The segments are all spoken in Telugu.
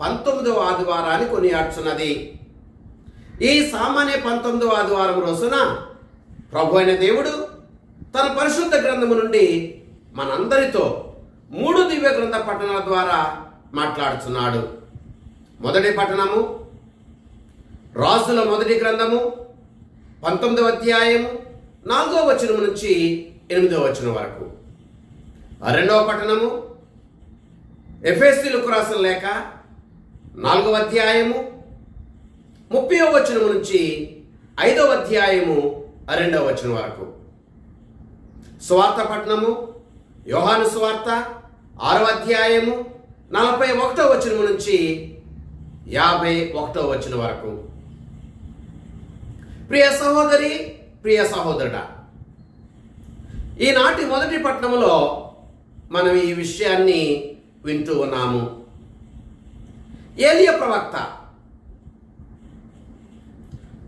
పంతొమ్మిదవ ఆదివారాన్ని కొనియాడుచున్నది. ఈ సామాన్య పంతొమ్మిదవ ఆదివారం రోజున ప్రభు అయిన దేవుడు తన పరిశుద్ధ గ్రంథము నుండి మనందరితో మూడు దివ్య గ్రంథ పట్టణాల ద్వారా మాట్లాడుచున్నాడు. మొదటి పట్టణము రాజుల మొదటి గ్రంథము పంతొమ్మిదవ అధ్యాయము నాలుగో వచనం నుంచి ఎనిమిదవ వచనం వరకు. రెండవ పట్టణము ఎఫ్ఎస్సీలకు రాసిన లేఖ నాలుగవ అధ్యాయము ముప్పై వచనం నుంచి ఐదవ అధ్యాయము రెండవ వచనం వరకు. స్వార్థ పట్టణము యోహాను స్వార్థ ఆరవ అధ్యాయము నలభై ఒకటో వచనం నుంచి యాభై ఒకటో వచనం వరకు. ప్రియ సహోదరి ప్రియ సహోదరుడా ఈనాటి మొదటి పట్టణంలో మనం ఈ విషయాన్ని వింటూ ఉన్నాము. ఏలియ ప్రవక్త.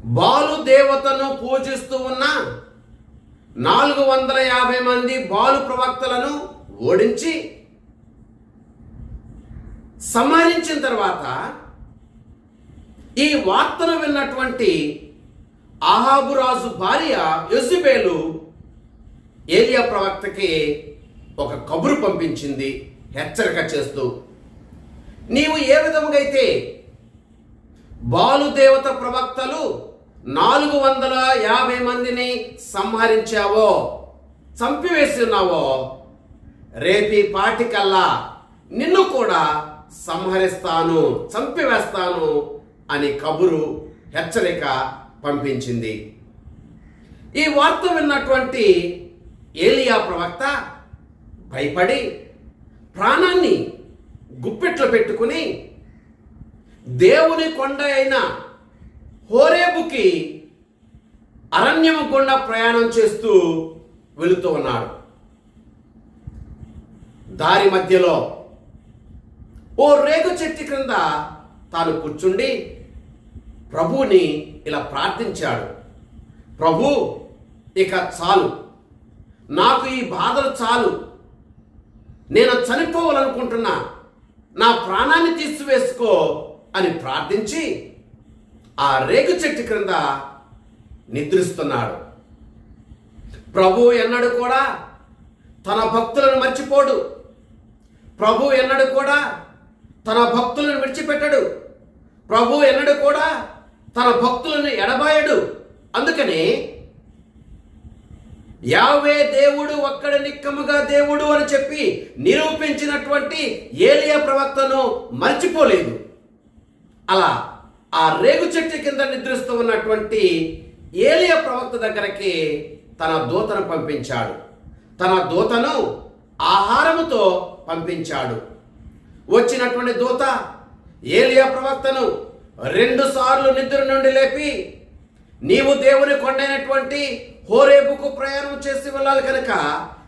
బాలు దేవతను పూజిస్తూ ఉన్న నాలుగు వందల యాభై మంది బాలు ప్రవక్తలను ఓడించి సంహరించిన తర్వాత ఈ వార్తను విన్నటువంటి ఆహాబురాజు భార్య యజుబేలు ఏలియా ప్రవక్తకి ఒక కబురు పంపించింది హెచ్చరిక చేస్తూ నీవు ఏ విధముగైతే అయితే ప్రవక్తలు నాలుగు వందల యాభై మందిని సంహరించావో చంపివేసి ఉన్నావో రేపీ పాటికల్లా నిన్ను కూడా సంహరిస్తాను చంపివేస్తాను అని కబురు హెచ్చరిక పంపించింది. ఈ వార్త విన్నటువంటి ఏలియా ప్రవక్త భయపడి ప్రాణాన్ని గుప్పెట్లు పెట్టుకుని దేవుని కొండ అయిన హోరేబుకి అరణ్యము గుండా ప్రయాణం చేస్తూ వెళుతూ ఉన్నాడు. దారి మధ్యలో ఓ రేగు చెట్టు క్రింద తాను కూర్చుండి ప్రభువుని ఇలా ప్రార్థించాడు. ప్రభు ఇక చాలు. నాకు ఈ బాధలు చాలు. నేను చనిపోవాలనుకుంటున్నా. నా ప్రాణాన్ని తీసివేసుకో అని ప్రార్థించి ఆ రేగు చెట్టు క్రింద నిద్రిస్తున్నాడు. ప్రభు ఎన్నడు కూడా తన భక్తులను మర్చిపోడు. ప్రభు ఎన్నడు కూడా తన భక్తులను విడిచిపెట్టడు. ప్రభు ఎన్నడు కూడా తన భక్తులను ఎడబాయడు. అందుకని యావే దేవుడు ఒక్కడ నిక్కముగా దేవుడు అని చెప్పి నిరూపించినటువంటి ఏలియా ప్రవక్తను మర్చిపోలేదు. అలా ఆ రేగు చెట్టు కింద నిద్రిస్తూ ఉన్నటువంటి ఏలియా ప్రవక్త దగ్గరికి తన దూతను పంపించాడు. తన దూతను ఆహారముతో పంపించాడు. వచ్చినటువంటి దూత ఏలియా ప్రవక్తను రెండు సార్లు నిద్ర నుండి లేపి నీవు దేవుని కొండైనటువంటి హోరేపుకు ప్రయాణం చేసి వెళ్ళాలి కనుక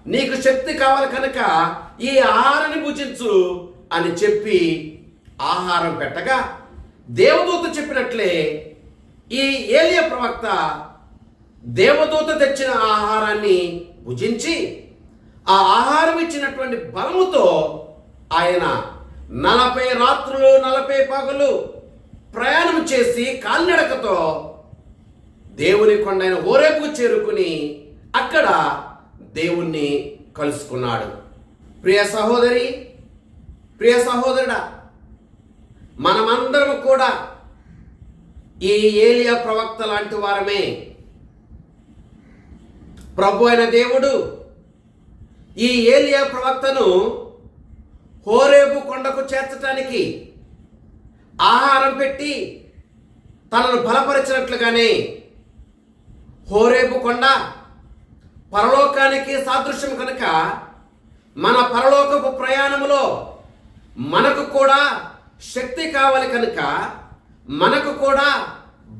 నీకు శక్తి కావాలి కనుక ఈ ఆహారాన్ని భుజించు అని చెప్పి ఆహారం పెట్టగా దేవదూత చెప్పినట్లే ఈ ఏలియ ప్రవక్త దేవదూత తెచ్చిన ఆహారాన్ని భుజించి ఆ ఆహారం ఇచ్చినటువంటి బలముతో ఆయన నలభై రాత్రులు నలభై పగలు ప్రయాణం చేసి కాలినడకతో దేవుని కొండైన ఓరేపు చేరుకుని అక్కడ దేవుణ్ణి కలుసుకున్నాడు. ప్రియ సహోదరి ప్రియ సహోదరుడా మనమందరం కూడా ఈ ఏలియా ప్రవక్త లాంటి వారమే. ప్రభు అయిన దేవుడు ఈ ఏలియా ప్రవక్తను హోరేబు కొండకు చేర్చటానికి ఆహారం పెట్టి తనను బలపరిచినట్లుగానే హోరేపు కొండ పరలోకానికి సాదృశ్యం కనుక మన పరలోకపు ప్రయాణములో మనకు కూడా శక్తి కావాలి కనుక మనకు కూడా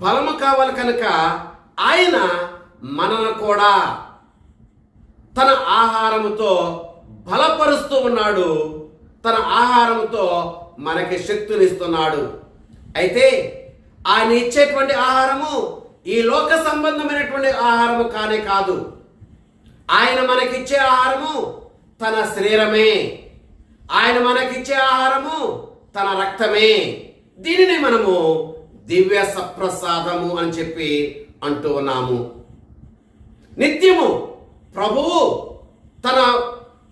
బలము కావాలి కనుక ఆయన మనను కూడా తన ఆహారముతో బలపరుస్తూ ఉన్నాడు. తన ఆహారంతో మనకి శక్తినిస్తున్నాడు అయితే ఆయన ఇచ్చేటువంటి ఆహారము ఈ లోక సంబంధమైనటువంటి ఆహారము కానే కాదు. ఆయన మనకిచ్చే ఆహారము తన శరీరమే. ఆయన మనకిచ్చే ఆహారము తన రక్తమే. దీనిని మనము దివ్య సప్రసాదము అని చెప్పి అంటూ ఉన్నాము. నిత్యము ప్రభువు తన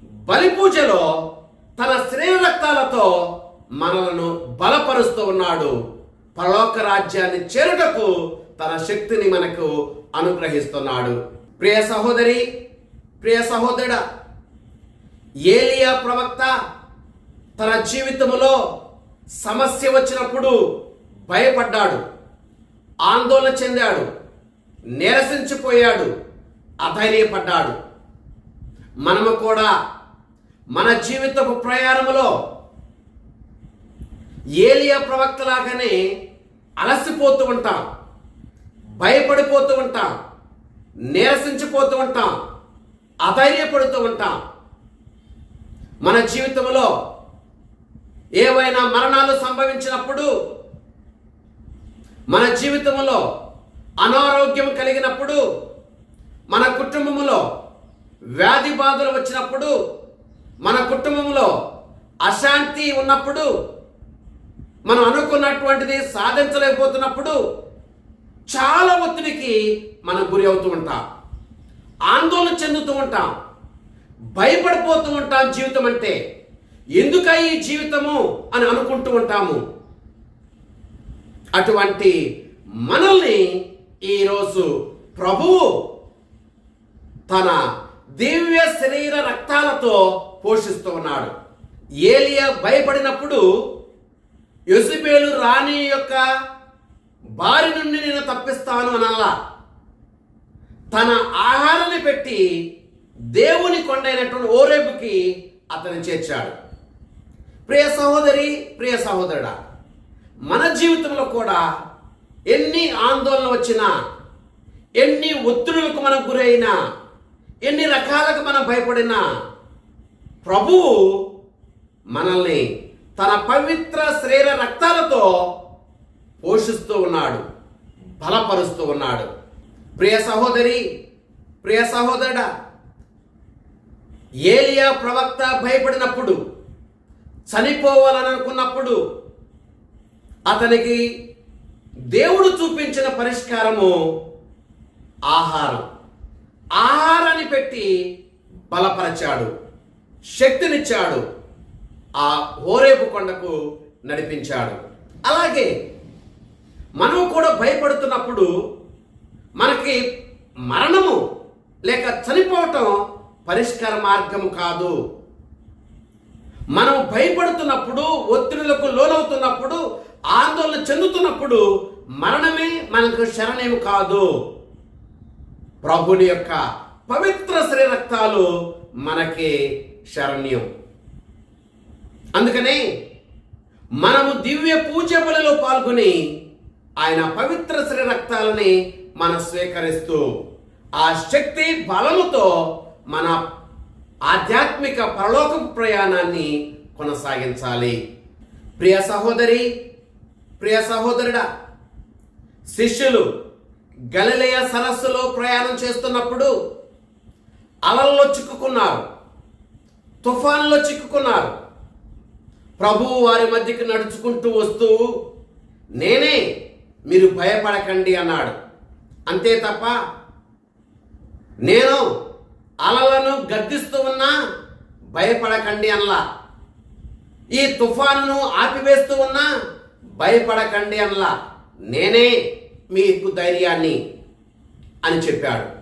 బలి పూజలో తన శరీర రక్తాలతో మనలను బలపరుస్తూ ఉన్నాడు. పరలోక రాజ్యాన్ని చేరుటకు తన శక్తిని మనకు అనుగ్రహిస్తున్నాడు. ప్రియ సహోదరి ప్రియ సహోదరుడ ఏలియా ప్రవక్త తన జీవితంలో సమస్య వచ్చినప్పుడు భయపడ్డాడు ఆందోళన చెందాడు నిరసించిపోయాడు అధైర్యపడ్డాడు. మనము కూడా మన జీవితపు ప్రయాణములో ఏలియా ప్రవక్తలాగానే అలసిపోతూ ఉంటాం. భయపడిపోతూ ఉంటాం నీరసించిపోతూ ఉంటాం అధైర్యపడుతూ ఉంటాం. మన జీవితంలో ఏవైనా మరణాలు సంభవించినప్పుడు మన జీవితంలో అనారోగ్యం కలిగినప్పుడు మన కుటుంబంలో వ్యాధి బాధలు వచ్చినప్పుడు మన కుటుంబంలో అశాంతి ఉన్నప్పుడు మనం అనుకున్నటువంటిది సాధించలేకపోతున్నప్పుడు చాలా ఒత్తిడికి మనం గురి అవుతూ ఉంటాం. ఆందోళన చెందుతూ ఉంటాం. భయపడిపోతూ ఉంటాం జీవితం అంటే. ఎందుక ఈ జీవితము అని అనుకుంటూ ఉంటాము. అటువంటి మనల్ని ఈరోజు ప్రభువు తన దివ్య శరీర రక్తాలతో పోషిస్తూ ఉన్నాడు. ఏలియా భయపడినప్పుడు యొసిబేలు రాణి యొక్క బారి నుండి నేను తప్పిస్తాను అనల్లా తన ఆహారాన్ని పెట్టి దేవుని కొండైనటువంటి ఓరేపుకి అతను చేర్చాడు. ప్రియ సహోదరి ప్రియ సహోదరుడా మన జీవితంలో కూడా ఎన్ని ఆందోళన వచ్చినా ఎన్ని ఒత్తిడులకు మనం గురైనా ఎన్ని రకాలకు మనం భయపడినా ప్రభువు మనల్ని తన పవిత్ర శరీర రక్తాలతో పోషిస్తూ ఉన్నాడు బలపరుస్తూ ఉన్నాడు. ప్రియ సహోదరి ప్రియ సహోదరుడ ఏలియా ప్రవక్త భయపడినప్పుడు చనిపోవాలనుకున్నప్పుడు అతనికి దేవుడు చూపించిన పరిష్కారము ఆహారం. ఆహారాన్ని పెట్టి బలపరచాడు శక్తినిచ్చాడు ఆ ఓరేపు కొండకు నడిపించాడు. అలాగే మనం కూడా భయపడుతున్నప్పుడు మనకి మరణము లేక చనిపోవటం పరిష్కార మార్గము కాదు. మనం భయపడుతున్నప్పుడు ఒత్తిడులకు లోనవుతున్నప్పుడు ఆందోళన చెందుతున్నప్పుడు మరణమే మనకు శరణేమి కాదు. ప్రభుని యొక్క పవిత్ర శ్రీరక్తాలు మనకి శరణ్యం. అందుకనే మనము దివ్య పూజ బలిలో పాల్గొని ఆయన పవిత్ర శ్రీ రక్తాలని మనం స్వీకరిస్తూ ఆ శక్తి బలముతో మన ఆధ్యాత్మిక పరలోకపు ప్రయాణాన్ని కొనసాగించాలి. ప్రియ సహోదరి ప్రియ సహోదరుడా శిష్యులు గలిలయ సరస్సులో ప్రయాణం చేస్తున్నప్పుడు అలల్లో చిక్కుకున్నారు తుఫాన్లో చిక్కుకున్నారు. ప్రభువు వారి మధ్యకి నడుచుకుంటూ వస్తూ నేనే మీరు భయపడకండి అన్నాడు. అంతే తప్ప నేను అలలను గద్దిస్తూ ఉన్నా భయపడకండి అనలా. ఈ తుఫాను ఆపివేస్తూ ఉన్నా భయపడకండి అనలా. నేనే మీకు ధైర్యాన్ని అని చెప్పాడు.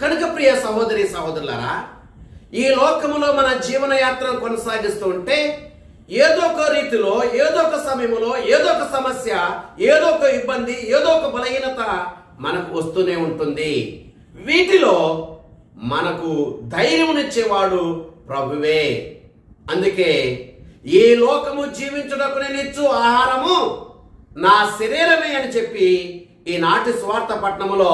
కనుక ప్రియ సహోదరి సహోదరులారా ఈ లోకములో మన జీవనయాత్రను కొనసాగిస్తూ ఉంటే ఏదో ఒక రీతిలో ఏదో ఒక సమయంలో ఏదో ఒక సమస్య ఏదో ఒక ఇబ్బంది ఏదో ఒక బలహీనత మనకు వస్తూనే ఉంటుంది. వీటిలో మనకు ధైర్యమునిచ్చేవాడు ప్రభువే. అందుకే ఈ లోకము జీవించుటకు నేను ఇచ్చు ఆహారము నా శరీరమే అని చెప్పి ఈనాటి స్వార్థ పట్టణములో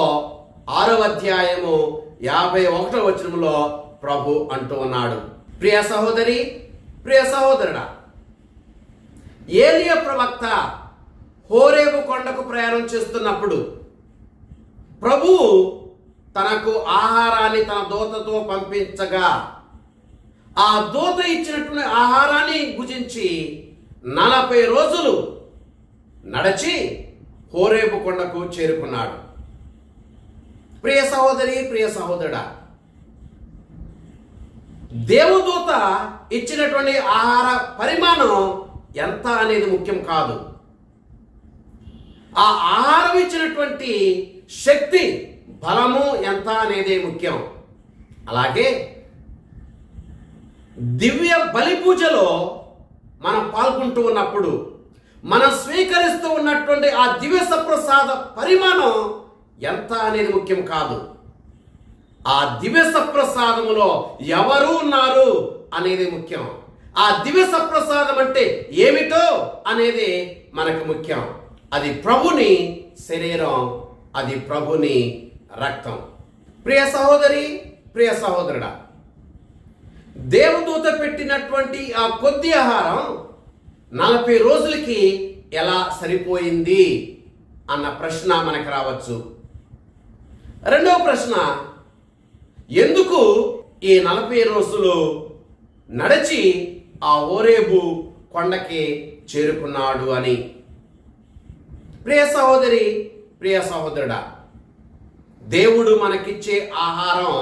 ఆరో అధ్యాయము యాభై ఒకటో వచనములో ప్రభు అంటూ ఉన్నాడు. ప్రియ సహోదరి ప్రియ సహోదరుడా ఏలియ ప్రవక్త హోరేబు కొండకు ప్రయాణం చేస్తున్నప్పుడు ప్రభు తనకు ఆహారాన్ని తన దూతతో పంపించగా ఆ దూత ఇచ్చినటువంటి ఆహారాన్ని భుజించి నలభై రోజులు నడచి హోరేబు కొండకు చేరుకున్నాడు. ప్రియ సహోదరి ప్రియ సహోదరుడా దేవదూత ఇచ్చినటువంటి ఆహార పరిమాణం ఎంత అనేది ముఖ్యం కాదు. ఆ ఆహారం ఇచ్చినటువంటి శక్తి బలము ఎంత అనేది ముఖ్యం. అలాగే దివ్య బలి పూజలో మనం పాల్గొంటూ ఉన్నప్పుడు మనం స్వీకరిస్తూ ఉన్నటువంటి ఆ దివ్య సప్రసాద పరిమాణం ఎంత అనేది ముఖ్యం కాదు. ఆ దివ్య సప్రసాదములో ఎవరు ఉన్నారు అనేది ముఖ్యం. ఆ దివ్య సప్రసాదం అంటే ఏమిటో అనేది మనకు ముఖ్యం. అది ప్రభుని శరీరం అది ప్రభుని రక్తం. ప్రియ సహోదరి ప్రియ సహోదరుడా దేవదూత పెట్టినటువంటి ఆ కొద్ది ఆహారం నలభై రోజులకి ఎలా సరిపోయింది అన్న ప్రశ్న మనకు రావచ్చు. రెండవ ప్రశ్న ఎందుకు ఈ నలభై రోజులు నడిచి ఆ ఓరేబు కొండకి చేరుకున్నాడు అని. ప్రియ సహోదరి ప్రియ సహోదరుడా దేవుడు మనకిచ్చే ఆహారం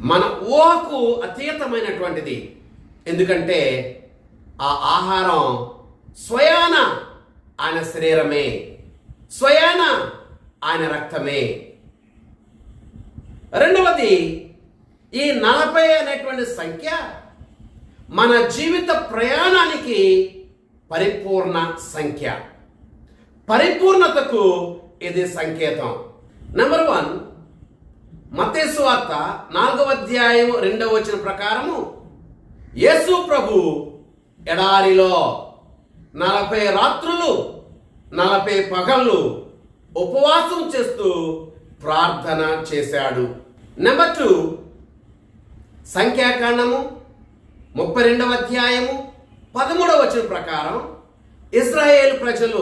మన ఊహకు అతీతమైనటువంటిది. ఎందుకంటే ఆ ఆహారం స్వయాన ఆయన శరీరమే స్వయాన ఆయన రక్తమే. రెండవది ఈ నలభై అనేటువంటి సంఖ్య మన జీవిత ప్రయాణానికి పరిపూర్ణ సంఖ్య. పరిపూర్ణతకు ఇది సంకేతం. నెంబర్ వన్ మతేసు వార్త నాలుగవ అధ్యాయం రెండవ వచ్చిన ప్రకారము యేసు ప్రభు ఎడారిలో నలభై రాత్రులు నలభై పగళ్ళు ఉపవాసం చేస్తూ ప్రార్థన చేశాడు. నెంబర్ టూ సంఖ్యాకాండము ముప్పై రెండవ అధ్యాయము పదమూడవ వచ్చిన ప్రకారం ఇస్రాయేల్ ప్రజలు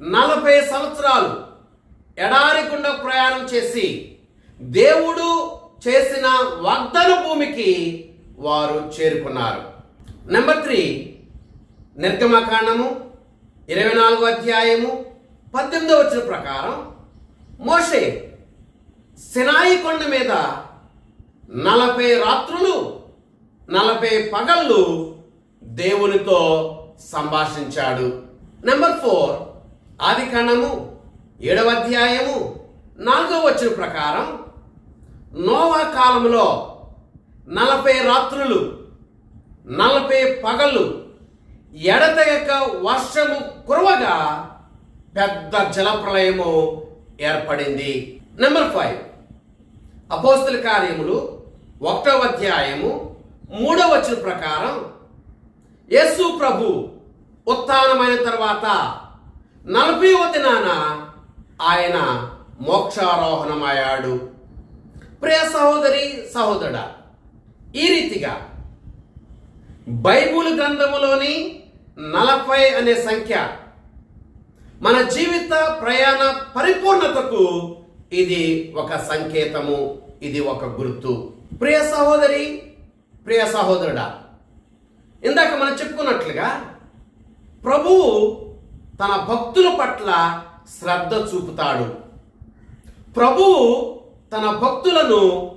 నలభై సంవత్సరాలు ఎడారికుండా ప్రయాణం చేసి దేవుడు చేసిన వాగ్దాన భూమికి వారు చేరుకున్నారు. నెంబర్ త్రీ నిర్గమకాండము ఇరవై నాలుగో అధ్యాయము పద్దెనిమిదో వచ్చిన ప్రకారం మోషే సినాయి కొండ మీద నలభై రాత్రులు నలభై పగళ్ళు దేవునితో సంభాషించాడు. నెంబర్ ఫోర్ ఆది కాండము ఏడవ అధ్యాయము నాలుగవ వచ్చిన ప్రకారం నోవా కాలంలో నలభై రాత్రులు నలభై పగళ్ళు ఎడతెగక వర్షము కురవగా పెద్ద జలప్రలయము ఏర్పడింది. నెంబర్ ఫైవ్ అపోస్తుల కార్యములు ఒకటవ అధ్యాయము మూడవ వచ్చిన ప్రకారం యేసు ప్రభు ఉత్థానమైన తర్వాత నలభైవ దినాన ఆయన మోక్షారోహణమయ్యాడు. ప్రియ సహోదరి సహోదరుడ ఈ రీతిగా బైబుల్ గ్రంథములోని నలభై అనే సంఖ్య మన జీవిత ప్రయాణ పరిపూర్ణతకు ఇది ఒక సంకేతము ఇది ఒక గుర్తు. ప్రియ సహోదరి ప్రియ సహోదరుడా ఇందాక మనం చెప్పుకున్నట్లుగా ప్రభువు తన భక్తుల పట్ల శ్రద్ధ చూపుతాడు. ప్రభువు తన భక్తులను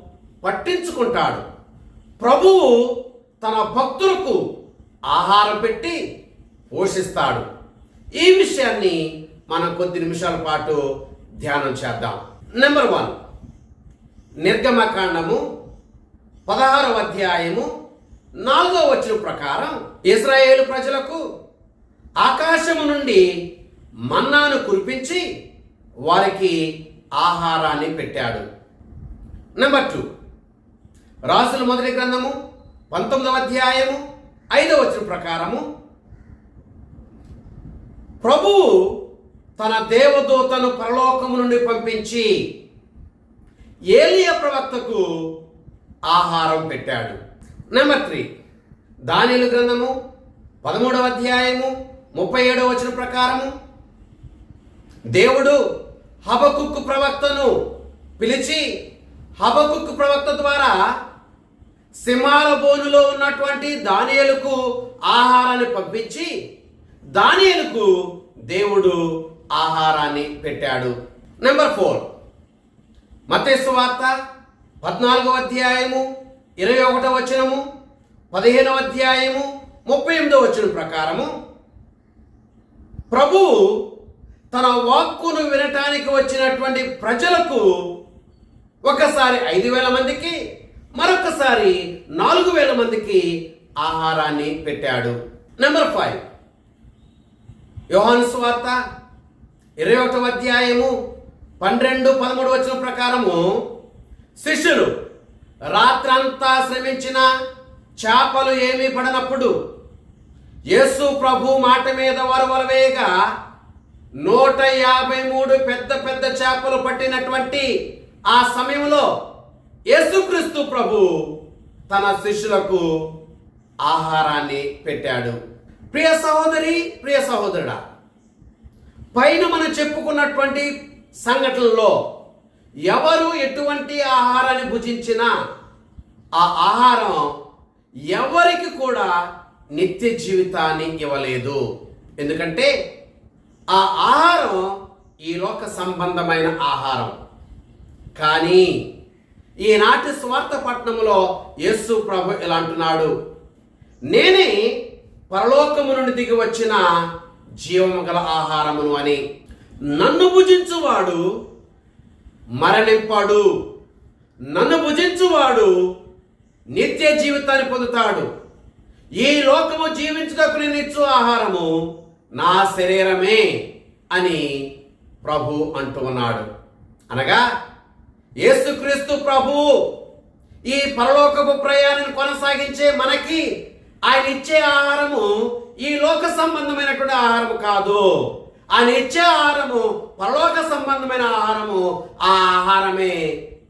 పట్టించుకుంటాడు. ప్రభువు తన భక్తులకు ఆహారం పెట్టి పోషిస్తాడు. ఈ విషయాన్ని మనం కొద్ది నిమిషాల పాటు ధ్యానం చేద్దాం. నెంబర్ వన్ నిర్గమకాండము పదహారవ అధ్యాయము నాలుగవ వచ్చిన ప్రకారం ఇస్రాయేలు ప్రజలకు ఆకాశము నుండి మన్నాను కురిపించి వారికి ఆహారాన్ని పెట్టాడు. నెంబర్ టూ రాసుల మొదటి గ్రంథము పంతొమ్మిదవ అధ్యాయము ఐదవ వచ్చిన ప్రకారము ప్రభువు తన దేవదూతను పరలోకము నుండి పంపించి ఏలియ ప్రవక్తకు ఆహారం పెట్టాడు. నెంబర్ త్రీ దానిలు గ్రంథము పదమూడవ అధ్యాయము ముప్పై ఏడవ వచన ప్రకారము దేవుడు హబకుక్కు ప్రవక్తను పిలిచి హబకుక్కు ప్రవక్త ద్వారా సింహాల బోనులో ఉన్నటువంటి దానియలకు ఆహారాన్ని పంపించి దానియలకు దేవుడు ఆహారాన్ని పెట్టాడు. నెంబర్ ఫోర్ మతేసు వార్త పద్నాలుగవ అధ్యాయము ఇరవై ఒకటవ వచనము పదిహేనవ అధ్యాయము ముప్పై ఎనిమిదవ వచనం ప్రకారము ప్రభు తన వాక్కును వినటానికి వచ్చినటువంటి ప్రజలకు ఒకసారి ఐదు వేల మందికి మరొకసారి నాలుగు వేల మందికి ఆహారాన్ని పెట్టాడు. నెంబర్ ఫైవ్ యోహాను స్వార్త ఇరవై ఒకటవ అధ్యాయము పన్నెండు పదమూడు వచ్చిన ప్రకారము శిష్యులు రాత్రంతా శ్రమించిన చేపలు ఏమీ పడనప్పుడు యేసు ప్రభు మాట మీద వరవరవేగా నూట యాభై మూడు పెద్ద పెద్ద చేపలు పట్టినటువంటి ఆ సమయంలో యేసుక్రీస్తు ప్రభు తన శిష్యులకు ఆహారాన్ని పెట్టాడు. ప్రియ సహోదరి ప్రియ సహోదరుడా పైన మనం చెప్పుకున్నటువంటి సంఘటనలో ఎవరు ఎటువంటి ఆహారాన్ని భుజించినా ఆ ఆహారం ఎవరికి కూడా నిత్య జీవితాన్ని ఇవ్వలేదు. ఎందుకంటే ఆ ఆహారం ఈ లోక సంబంధమైన ఆహారం. కానీ ఈనాటి స్వార్థ పట్టణంలో యేసు ప్రభు ఇలా అంటున్నాడు నేనే పరలోకము నుండి దిగి వచ్చిన జీవము గల ఆహారమును అని. నన్ను భుజించువాడు మరణింపాడు. నన్ను భుజించువాడు. నిత్య జీవితాన్ని పొందుతాడు. ఈ లోకము జీవించుటకు నేను ఇచ్చు ఆహారము నా శరీరమే అని ప్రభు అంటూ ఉన్నాడు. అనగా యేసుక్రీస్తు ప్రభు ఈ పరలోకపు ప్రయాణం కొనసాగించే మనకి ఆయన ఇచ్చే ఆహారము ఈ లోక సంబంధమైనటువంటి ఆహారము కాదు. ఆయన ఇచ్చే ఆహారము పరలోక సంబంధమైన ఆహారము ఆ ఆహారమే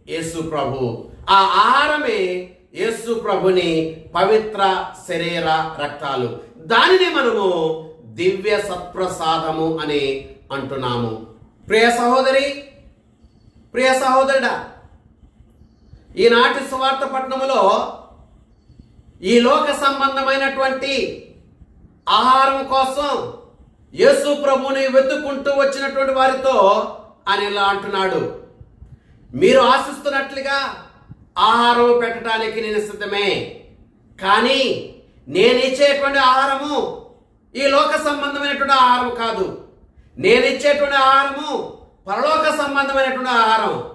యేసు ప్రభు. ఆ ఆహారమే యేసు ప్రభుని పవిత్ర శరీర రక్తాలు. దానిని మనము దివ్య సత్ప్రసాదము అని అంటున్నాము. ప్రియ సహోదరి ప్రియ సహోదరుడా ఈనాటి సువార్త పట్టణములో ఈ లోక సంబంధమైనటువంటి ఆహారం కోసం యేసు ప్రభుని వెతుక్కుంటూ వచ్చినటువంటి వారితో అని ఇలా అంటున్నాడు. మీరు ఆశిస్తున్నట్లుగా ఆహారం పెట్టడానికి నేను సిద్ధమే. కానీ నేను ఇచ్చేటువంటి ఆహారము ఈ లోక సంబంధమైనటువంటి ఆహారం కాదు. నేను ఇచ్చేటువంటి ఆహారము పరలోక సంబంధమైనటువంటి ఆహారం.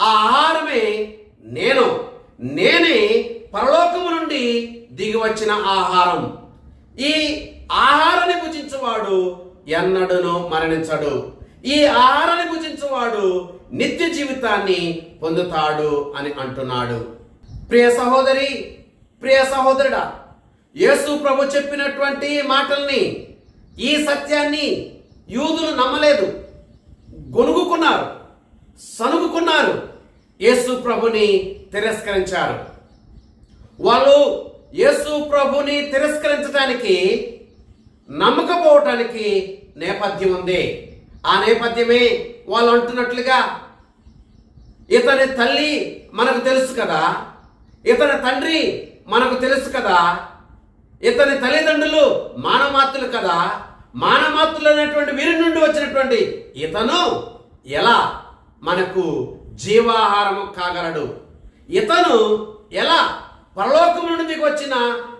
ఆ ఆహారమే నేను నేనే పరలోకము నుండి దిగి వచ్చిన ఆహారం. ఈ ఆహారాన్ని భుజించువాడు ఎన్నడూను మరణించడు. ఈ ఆహారాన్ని భుజించువాడు నిత్య జీవితాన్ని పొందుతాడు అని అంటున్నాడు. ప్రియ సహోదరి ప్రియ సహోదరుడా యేసు ప్రభు చెప్పినటువంటి మాటల్ని ఈ సత్యాన్ని యూదులు నమ్మలేదు. గొనుగుకున్నారు సనుగుకున్నారు యేసు ప్రభుని తిరస్కరించారు. వాళ్ళు యేసు ప్రభుని తిరస్కరించడానికి నమ్మకపోవటానికి నేపథ్యం ఉంది. ఆ నేపథ్యమే వాళ్ళు అంటున్నట్లుగా ఇతని తల్లి మనకు తెలుసు కదా. ఇతని తండ్రి మనకు తెలుసు కదా. ఇతని తల్లిదండ్రులు మానమాతులు కదా. మానమాతులు అనేటువంటి వీరి నుండి వచ్చినటువంటి ఇతను ఎలా మనకు జీవాహారము కాగలడు? ఇతను ఎలా పరలోకం నుండి వచ్చిన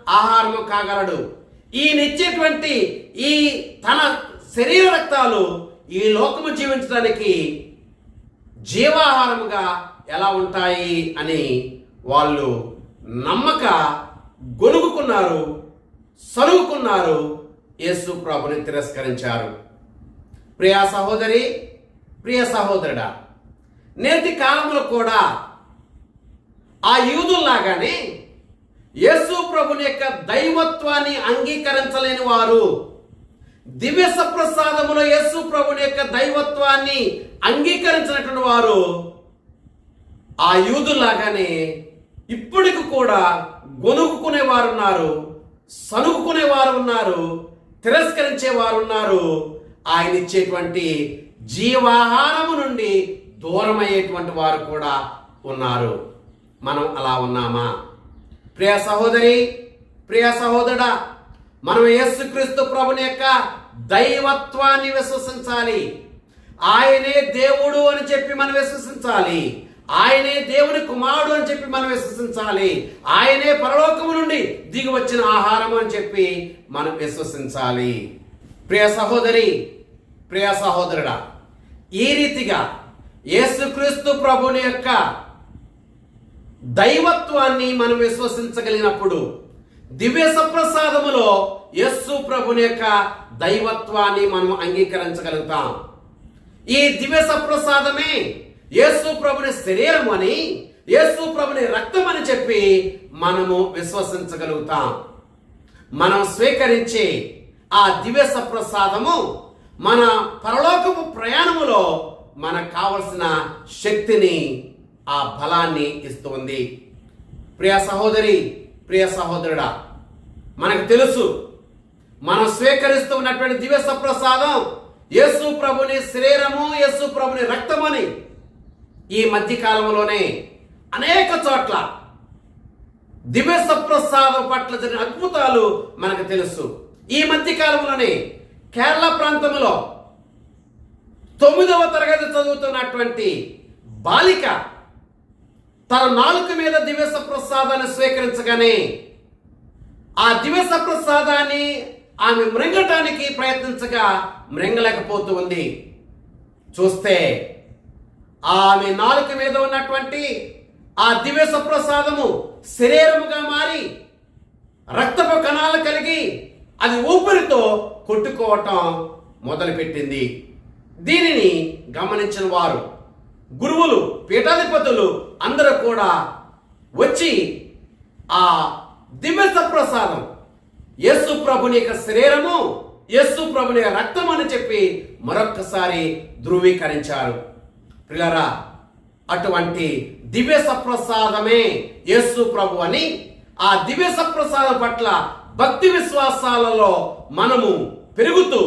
ఆహారము కాగలడు? ఈయనిచ్చేటువంటి ఈ తన శరీర రక్తాలు ఈ లోకము జీవించడానికి జీవాహారముగా ఎలా ఉంటాయి అని వాళ్ళు నమ్మక గొనుగుకున్నారు సరుగుకున్నారు యేసు ప్రభుని తిరస్కరించారు. ప్రియా సహోదరి ప్రియ సహోదరుడా నేటి కాలంలో కూడా ఆ యూదుల్లాగానే యేసు ప్రభుని యొక్క దైవత్వాన్ని అంగీకరించలేని వారు దివ్య సప్రసాదములో యేసు ప్రభుని యొక్క దైవత్వాన్ని అంగీకరించినటువంటి వారు ఆ యూదులాగానే ఇప్పటికి కూడా గొనుక్కునే వారు ఉన్నారు సనుక్కునే వారు ఉన్నారు తిరస్కరించే వారు ఉన్నారు ఆయన ఇచ్చేటువంటి జీవాహారము నుండి దూరమయ్యేటువంటి వారు కూడా ఉన్నారు. మనం అలా ఉన్నామా? ప్రియ సహోదరి ప్రియ సహోదరుడా మనం యేసుక్రీస్తు ప్రభుని యొక్క దైవత్వాన్ని విశ్వసించాలి. ఆయనే దేవుడు అని చెప్పి మనం విశ్వసించాలి. ఆయనే దేవుని కుమారుడు అని చెప్పి మనం విశ్వసించాలి. ఆయనే పరలోకము నుండి దిగి వచ్చిన ఆహారం అని చెప్పి మనం విశ్వసించాలి. ప్రియ సహోదరి ప్రియ సహోదరుడా ఈ రీతిగా యేసుక్రీస్తు ప్రభుని యొక్క దైవత్వాన్ని మనం విశ్వసించగలిగినప్పుడు దివ్య సప్రసాదములో యస్సు ప్రభుని యొక్క దైవత్వాన్ని మనం అంగీకరించగలుగుతాం. ఈ దివ్య సప్రసాదమే యేసు ప్రభుని శరీరం అని యేసు ప్రభుని రక్తం అని చెప్పి మనము విశ్వసించగలుగుతాం. మనం స్వీకరించే ఆ దివ్య సప్రసాదము మన పరలోకపు ప్రయాణములో మనకు కావలసిన శక్తిని ఆ బలాన్ని ఇస్తుంది. ప్రియ సహోదరి ప్రియ సహోదరుడా మనకు తెలుసు మనం స్వీకరిస్తూ ఉన్నటువంటి దివ్య సప్రసాదం యేసు ప్రభుని శరీరము యేసు ప్రభుని రక్తమని ఈ మధ్య కాలంలోనే అనేక చోట్ల దివ్య సప్రసాదం పట్ల జరిగిన అద్భుతాలు మనకు తెలుసు. ఈ మధ్య కాలంలోనే కేరళ ప్రాంతంలో తొమ్మిదవ తరగతి చదువుతున్నటువంటి బాలిక తన నాలుక మీద దివ్య ప్రసాదాన్ని స్వీకరించగానే ఆ దివ్య ప్రసాదాన్ని ఆమె మృంగటానికి ప్రయత్నించగా మృంగలేకపోతూ ఉంది. చూస్తే ఆమె నాలుక మీద ఉన్నటువంటి ఆ దివ్య ప్రసాదము శరీరముగా మారి రక్తపు కణాలు కలిగి అది ఊపిరితో కొట్టుకోవటం మొదలుపెట్టింది. దీనిని గమనించిన వారు గురువులు పీఠాధిపతులు అందరూ కూడా వచ్చి ఆ దివ్య సప్రసాదం యేసు ప్రభుని యొక్క శరీరము యేసు ప్రభుని యొక్క రక్తం అని చెప్పి మరొక్కసారి ధృవీకరించారు. పిల్లరా అటువంటి దివ్య సప్రసాదమే యేసు ప్రభు అని ఆ దివ్య సప్రసాదం పట్ల భక్తి విశ్వాసాలలో మనము పెరుగుతూ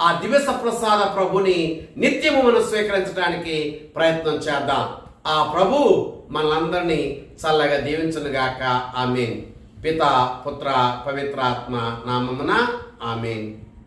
ఆ దివ్య సప్రసాద ప్రభుని నిత్యము మనం స్వీకరించడానికి ప్రయత్నం చేద్దాం. ఆ ప్రభు మనందరినీ చల్లగా దీవించునుగాక. ఆమెన్. పిత పుత్ర పవిత్రాత్మ నామమున ఆమెన్.